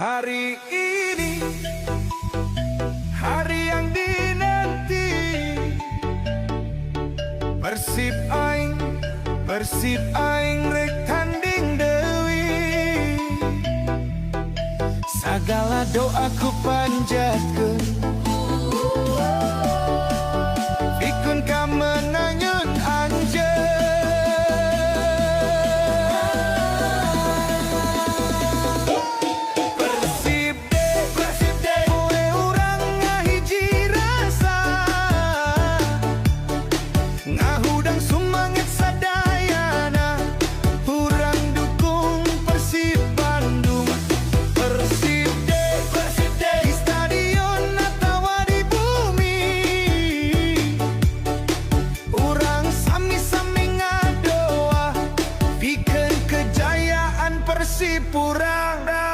Hari ini Hari yang dinanti. Persib aing Persib aing rek tanding dewi Segala doaku panjatkeun Persipura.